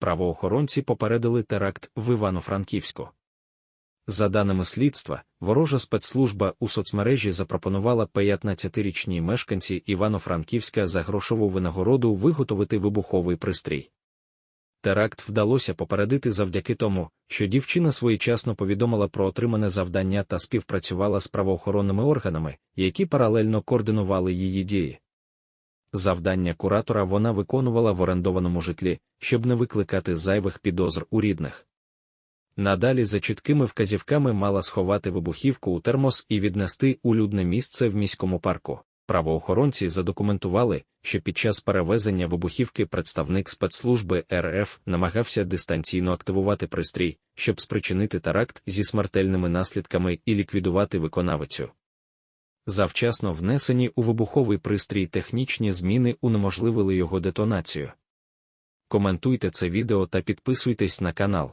правоохоронці попередили теракт в Івано-Франківську. За даними слідства, ворожа спецслужба у соцмережі запропонувала 15-річній мешканці Івано-Франківська за грошову винагороду виготовити вибуховий пристрій. Теракт вдалося попередити завдяки тому, що дівчина своєчасно повідомила про отримане завдання та співпрацювала з правоохоронними органами, які паралельно координували її дії. Завдання куратора вона виконувала в орендованому житлі, щоб не викликати зайвих підозр у рідних. Надалі за чіткими вказівками мала сховати вибухівку у термос і віднести у людне місце в міському парку. Правоохоронці задокументували, що під час перевезення вибухівки представник спецслужби РФ намагався дистанційно активувати пристрій, щоб спричинити теракт зі смертельними наслідками і ліквідувати виконавицю. Завчасно внесені у вибуховий пристрій технічні зміни унеможливили його детонацію. Коментуйте це відео та підписуйтесь на канал.